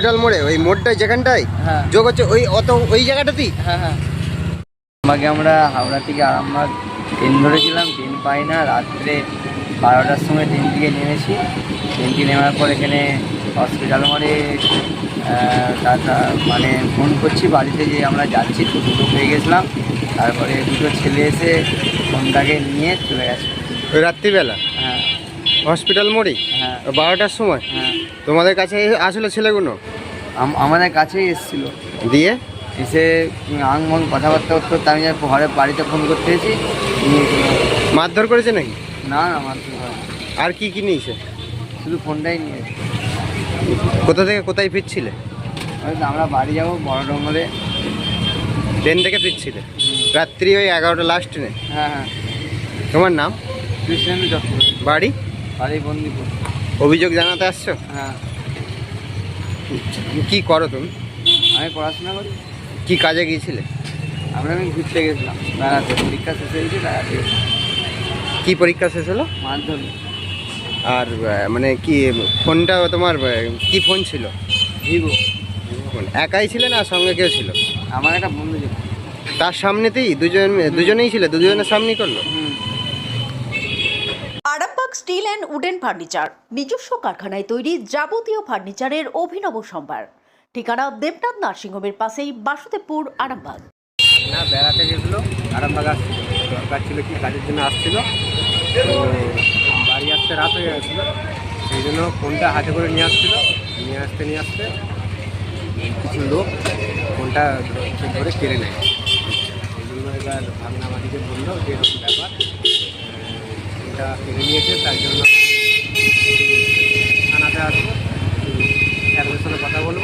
Hospital মোড়ে ওই মোড়টায় যেখানটায় হ্যাঁ। যোগ হচ্ছে ওই অত ওই জায়গাটাতেই? হ্যাঁ হ্যাঁ। আমাকে আমরা হাওড়া থেকে আরামবাগ ট্রেন ধরেছিলাম ট্রেন পাই না রাত্রে বারোটার সময় ট্রেন থেকে নেমেছি। ট্রেন থেকে নেওয়ার পর এখানে হসপিটাল মোড়ে আহ, মানে ফোন করছি বাড়িতে যে আমরা যাচ্ছি তো দুটো পেয়ে গেছিলাম। তারপরে দুটো ছেলে এসে ফোনটাকে নিয়ে চলে গেছে। ওই রাত্রিবেলা? হ্যাঁ। হসপিটাল মোড়ে হ্যাঁ। বারোটার সময়? হ্যাঁ। তোমাদের কাছে আসলে ছেলেগুলো? আম- আমাদের কাছেই এসেছিল। দিয়ে? এসে আং মং কথাবার্তা করতে করতে আমি ঘরে বাড়িতে ফোন করতে এসেছি। মারধর করেছে নাকি? না না না। আর কি কি নিয়েছে? শুধু ফোনটাই নিয়ে কোথা থেকে কোথায় ফিরছিলে? আমরা বাড়ি যাব বড় ডঙ্গলে ট্রেন থেকে ফিরছিলে? রাত্রি ওই এগারোটা লাস্ট ট্রেনে? হ্যাঁ হ্যাঁ। তোমার নাম? কৃষ্ণেন্দু চক্রবর্তী। বাড়ি? বাড়ি বন্দিপুর। অভিযোগ জানাতে আসছো? হ্যাঁ। কি করো তুমি? আমি পড়াশোনা করি। কি কাজে গিয়েছিলে? আমরা আমি ঘুরতে গেছিলাম বেড়াতে। পরীক্ষা শেষ হয়েছে বেড়াতে কি পরীক্ষা শেষ হলো? মাধ্যমিক। আর মানে কি ফোনটা তোমার কি ফোন ছিল? ভিভো। ফোন একাই ছিলে না সঙ্গে কেউ ছিল? আমার একটা বন্ধু ছিল। তার সামনেতেই দুজন দুজনেই ছিল দুজনের সামনেই করল? Steel and wooden furniture. নিজস্ব কারখানায় তৈরি যাবতীয় ফার্নিচারের অভিনব সম্ভার। ঠিকানা দেবনাথ নার্সিংহোমের পাশেই বাসুদেবপুর, আরামবাগ। না, বেড়াতে গেছিল, আরামবাগ দরকার ছিল কি কাজের জন্য আসছিল। বাড়ি আসতে রাত হয়ে সেই জন্য ফোনটা হাতে করে নিয়ে আসছিল। নিয়ে আসতে নিয়ে আসতে কিছু লোক ফোনটা ধরে কেড়ে নেয়। সেই জন্য এবার ভাবনা আমাদেরকে বলল যে এরকম ব্যাপার। ফোনটা কেড়ে নিয়েছে তার জন্য থানাতে আসব। স্যারদের সঙ্গে কথা বলব।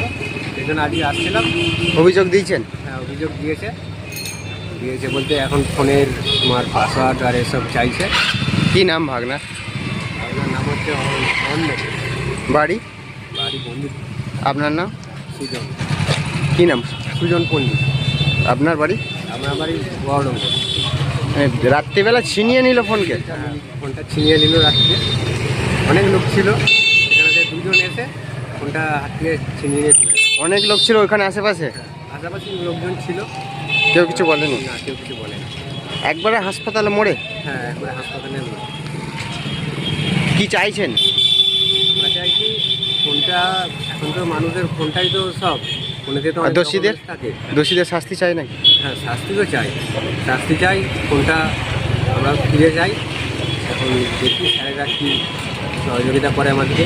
সেই জন্য আজকে আসছিলাম। অভিযোগ দিয়েছেন? হ্যাঁ অভিযোগ দিয়েছে। দিয়েছে বলতে এখন ফোনের তোমার পাসওয়ার্ড আর এসব চাইছে। কি নাম ভাগনা? ভাগনার নাম হচ্ছে অন্য বাড়ি? বাড়ি বন্ধু আপনার নাম? সুজন। কি নাম? সুজন পণ্ডিত। আপনার বাড়ি? আপনার বাড়ি বহরমপুর রাত্রিবেলা ছিনিয়ে নিল ফোনকে। ফোনটা ছিনিয়ে নিল রাত্রে। অনেক লোক ছিল এখানে দুজন এসে ফোনটা হাত থেকে ছিনিয়ে নিয়ে অনেক লোক ছিল ওখানে আশেপাশে? আশেপাশে লোকজন ছিল। কেউ কিছু বলেনি? না কেউ কিছু বলেনি। একবারে হাসপাতালে মোড়ে হ্যাঁ একবারে হাসপাতালে মোড়ে কি চাইছেন? আমরা চাইছি ফোনটা এখন তো মানুষের ফোনটাই তো সব। তো দোষীদের? থাকে। দোষীদের শাস্তি চাই নাকি? হ্যাঁ শাস্তি তো চাই। শাস্তি চাই ফোনটা আমরা ফিরে যাই এখন দেখি স্যারেরা কি সহযোগিতা করে আমাদেরকে।